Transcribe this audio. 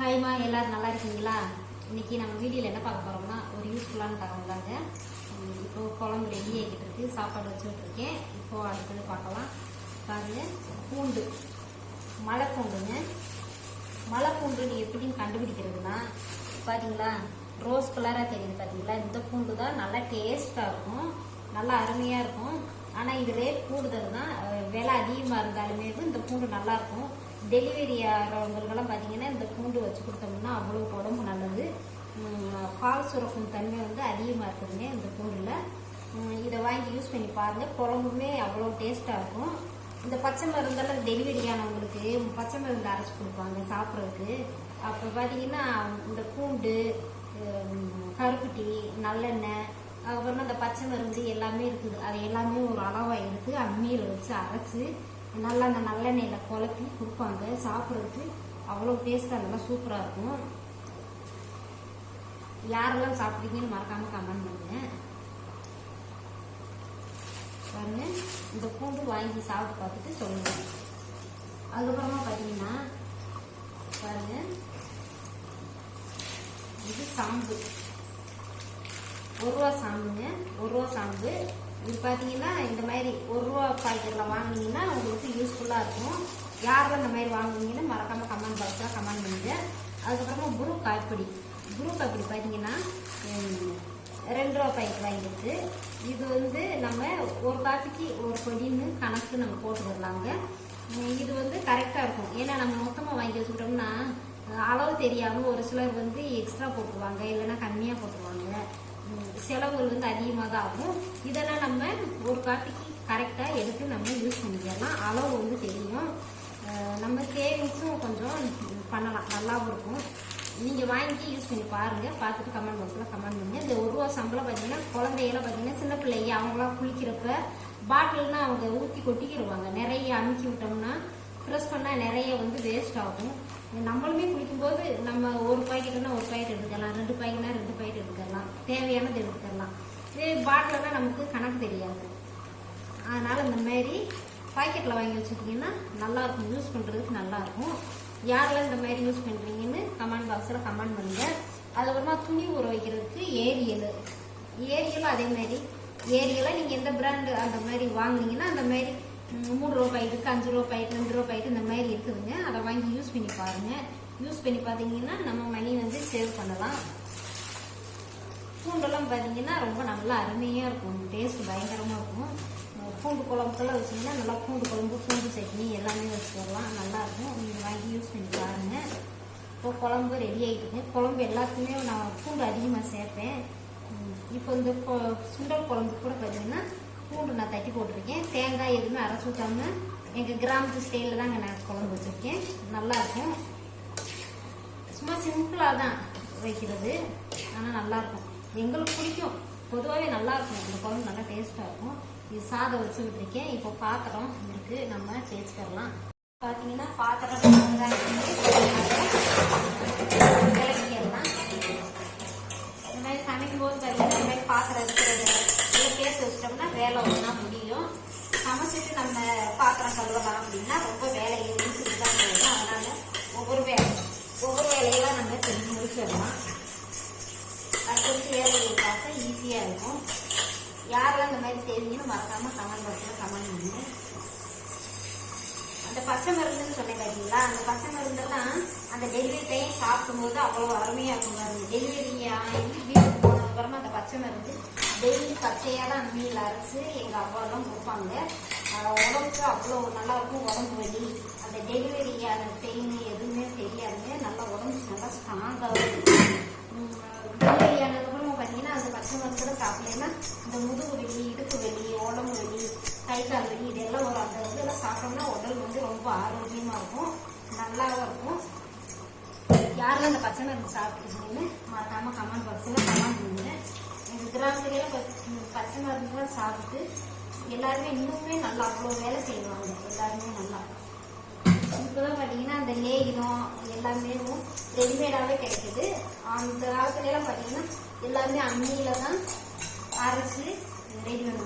ஹாய்மா எல்லாரும் நல்லா இருக்கீங்களா? இன்னைக்கு நம்ம வீடியோவில் என்ன பார்க்க போறோம்னா ஒரு யூஸ்ஃபுல்லான தகவல் தாங்க. இப்போ குழம்பு ரெடி ஆகிட்டு இருக்கு சாப்பாடு வச்சுட்டு இருக்கேன். இப்போ அடுத்தது பார்க்கலாம். பாருங்க பூண்டு. மலை பூண்டுங்க மலை பூண்டு நீ எப்படின்னு கண்டுபிடிக்கிறதுனா பாத்தீங்களா ரோஸ் கலராக தெரியுது பார்த்தீங்களா இந்த பூண்டு தான் நல்லா டேஸ்ட்டாக இருக்கும். நல்லா அருமையாக இருக்கும். ஆனால் இது ரேட் கூடுதல் தான் விலை அதிகமாக இருந்தாலுமே இந்த பூண்டு நல்லாயிருக்கும் டெலிவரி ஆகிறவங்களுக்கெல்லாம் பார்த்தீங்கன்னா வச்சு கொடுத்தோம்னா அவ்வளோ உடம்பு நல்லது. பால் சுரக்கும் தன்மை வந்து அதிகமாக இருக்குதுங்க இந்த பூண்டில் இதை வாங்கி யூஸ் பண்ணி பாருங்கள் குழம்புமே அவ்வளோ டேஸ்ட்டாக இருக்கும். இந்த பச்சை மருந்தெல்லாம் டெலிவரி ஆனவங்களுக்கு பச்சை மருந்து அரைச்சி கொடுப்பாங்க சாப்பிட்றதுக்கு. அப்போ பார்த்தீங்கன்னா இந்த பூண்டு கருப்பட்டி நல்லெண்ணெய் அப்புறமா இந்த பச்சை மருந்து எல்லாமே இருக்குது. அது எல்லாமே ஒரு அளவாக எடுத்து அம்மியில் வச்சு அரைச்சி நல்லா அந்த நல்லெண்ணெயில் குழப்பி கொடுப்பாங்க சாப்பிட்றதுக்கு. அவ்வளோ டேஸ்ட்டாக நல்லா சூப்பராக இருக்கும். யாரெல்லாம் சாப்பிட்றீங்கன்னு மறக்காமல் கமெண்ட் பண்ணுங்க. பாருங்க இந்த பூண்டு வாங்கி சாப்பிட்டு பார்த்துட்டு சொல்லுங்க. அதுக்கப்புறமா பார்த்தீங்கன்னா பாருங்க இது சாம்பு. ஒரு ரூபா சாம்புங்க ஒரு ரூபா சாம்பு. இது பார்த்தீங்கன்னா இந்த மாதிரி ஒரு ரூபா பாக்கெட்டில் வாங்கினீங்கன்னா உங்களுக்கு யூஸ்ஃபுல்லாக இருக்கும். யாரெல்லாம் இந்த மாதிரி வாங்குவீங்கன்னு மறக்காம கமெண்ட் பாக்ஸில் கமெண்ட் பண்ணுங்க. அதுக்கப்புறமா குரு காய்ப்பிடி குரு காய்ப்பிடி பார்த்தீங்கன்னா ரெண்டு ரூபா பாக்கெட் வாங்கிடுது இது வந்து நம்ம ஒரு காப்பிக்கு ஒரு கொடின்னு கணக்கு நம்ம போட்டு வரலாங்க. இது வந்து கரெக்டாக இருக்கும். ஏன்னா நம்ம மொத்தமாக வாங்கி வச்சுக்கிட்டோம்னா அளவு தெரியாமல் ஒரு சிலர் வந்து எக்ஸ்ட்ரா போட்டுருவாங்க இல்லைன்னா கம்மியாக போட்டுருவாங்க. செலவுகள் வந்து அதிகமாக தான் ஆகும். இதெல்லாம் நம்ம ஒரு காப்பிக்கு கரெக்டாக எடுத்து நம்ம யூஸ் பண்ணிக்கலாம். அளவு வந்து தெரியும். நம்ம சேவிங்ஸும் கொஞ்சம் பண்ணலாம். நல்லாவும் இருக்கும். நீங்கள் வாங்கி யூஸ் பண்ணி பாருங்கள் பார்த்துட்டு கமெண்ட் பாக்ஸில் கமெண்ட் பண்ணி இந்த ஒரு ரூபா சம்பளம் பார்த்தீங்கன்னா குழந்தையெல்லாம் பார்த்தீங்கன்னா சின்ன பிள்ளைங்க அவங்களாம் குளிக்கிறப்ப பாட்டில்னா அவங்க ஊற்றி கொட்டிக்கிடுவாங்க நிறைய அமுக்கி விட்டோம்னா ப்ரெஸ் பண்ணால் நிறைய வந்து வேஸ்ட் ஆகும். நம்மளுமே குளிக்கும்போது நம்ம ஒரு பாக்கெட்னா ஒரு பாக்கெட் எடுத்துக்கலாம். ரெண்டு பாக்கெட்னா ரெண்டு பாக்கெட் எடுத்துக்கலாம். தேவையானது எடுத்துக்கலாம். இதே பாட்டில்னா நமக்கு கணக்கு தெரியாது. அதனால் இந்த மாதிரி பாக்கெட்டில் வாங்கி வச்சுக்கிட்டிங்கன்னா நல்லா இருக்கும் யூஸ் பண்ணுறதுக்கு நல்லாயிருக்கும். யாரெல்லாம் இந்த மாதிரி யூஸ் பண்ணுறீங்கன்னு கமெண்ட் பாக்ஸில் கமெண்ட் பண்ணுங்கள் அதுக்கப்புறமா துணி ஊற வைக்கிறதுக்கு ஏரியல். ஏரியலும் அதே மாதிரி. ஏரியலை நீங்கள் எந்த பிராண்டு அந்த மாதிரி வாங்குனீங்கன்னா அந்த மாதிரி மூணு ரூபா பாக்கெட்டுக்கு அஞ்சு ரூபா பாக்கெட் ரெண்டு ரூபா பாக்கெட் இந்த மாதிரி இருக்குதுங்க. அதை வாங்கி யூஸ் பண்ணி பாருங்கள் யூஸ் பண்ணி பார்த்தீங்கன்னா நம்ம மணி வந்து சேவ் பண்ணலாம். பூண்டெல்லாம் பார்த்தீங்கன்னா ரொம்ப நல்லா அருமையாக இருக்கும். டேஸ்ட் பயங்கரமாக இருக்கும். பூண்டு குழம்புக்கெல்லாம் வச்சிங்கன்னா நல்லா பூண்டு குழம்பு பூண்டு சட்னி எல்லாமே வச்சுக்கலாம். நல்லாயிருக்கும். நீங்கள் வாங்கி யூஸ் பண்ணி பாருங்க. இப்போ குழம்பு ரெடி ஆகிட்டுங்க குழம்பு எல்லாத்துக்குமே நான் பூண்டு அதிகமாக சேர்ப்பேன். இப்போ இந்த கொ- சுண்டல் குழம்பு கூட பார்த்தீங்கன்னா பூண்டு நான் தட்டி போட்டிருக்கேன். தேங்காய் எதுவுமே அரைச்சி ஊற்றாம எங்கள் கிராமத்து ஸ்டைலில் தாங்க நான் குழம்பு வச்சுருக்கேன். நல்லாயிருக்கும். சும்மா சிம்பிளாக தான் வைக்கிறது. ஆனால் நல்லாயிருக்கும். எங்களுக்கு பிடிக்கும். பொதுவாகவே நல்லா இருக்கும். இந்த குழம்பு நல்லா டேஸ்ட்டாக இருக்கும். இது சாதம் வச்சுக்கிட்டு இருக்கேன் இப்போ பாத்திரம் இருக்கு. நம்ம தேய்ச்சிக்கலாம் பார்த்தீங்கன்னா பாத்திரம் விளக்கிடலாம் இந்த மாதிரி சமைக்கும் போது பார்த்தீங்கன்னா இந்த மாதிரி பாத்திரம் இருக்கிறது இதில் வச்சிட்டோம்னா வேலை ஒன்றா முடியும். சமைச்சிட்டு நம்ம பாத்திரம் கழுவலாம் அப்படின்னா ரொம்ப மாதிரி மறக்காம கமெண்ட் பாக்ஸில் கமெண்ட் பண்ணுங்க. அந்த பச்சை மருந்துன்னு சொன்னேன் பார்த்தீங்களா அந்த பச்சை மருந்தெல்லாம் அந்த டெலிவரி டைம் சாப்பிடும்போது அவ்வளோ அருமையாக இருக்கும் பாருங்க. டெலிவரி ஆகி வீட்டுக்கு போனதுக்கப்புறமா அந்த பச்சை மருந்து டெய்லி பச்சையாக தான் அம்மியில் அரைச்சு எங்கள் அப்பாலாம் கொடுப்பாங்க. உடம்புக்கு அவ்வளோ நல்லா இருக்கும் உடம்பு வலி. அந்த டெலிவரி ஆன பெயின் எதுவுமே தெரியாதுங்க நல்லா உடம்பு நல்லா ஸ்ட்ராங்காக இருக்கும். டெலிவரி ஆனதுக்கப்புறமா பார்த்தீங்கன்னா அந்த பச்சை மருந்து அப்படின்னா இந்த முதுகு வலி இடுப்பு வலி உடம்பு வலி கை கால் வலி இதெல்லாம் வரும். அந்த வந்து இதெல்லாம் சாப்பிட்டோம்னா உடல் வந்து ரொம்ப ஆரோக்கியமாக இருக்கும் நல்லாவும் இருக்கும். யாரெல்லாம் இந்த பச்சை மருந்து சாப்பிட்டுருக்கீங்கன்னு மறக்காம கமெண்ட் பாக்ஸில் கமெண்ட் பண்ணுங்க. எங்கள் கிராமத்துலலாம் பச்சை மருந்துலாம் சாப்பிட்டு எல்லாருமே இன்னுமே நல்லா அவ்வளோ வேலை செய்வாங்க. எல்லாருமே நல்லா. இப்போதான் பார்த்தீங்கன்னா அந்த லேகினம் எல்லாமே ரெடிமேடாகவே கிடைக்குது. அந்த காலத்துலலாம் பார்த்தீங்கன்னா எல்லாமே அம்மியில தான் ரெடி பண்ணுவாங்க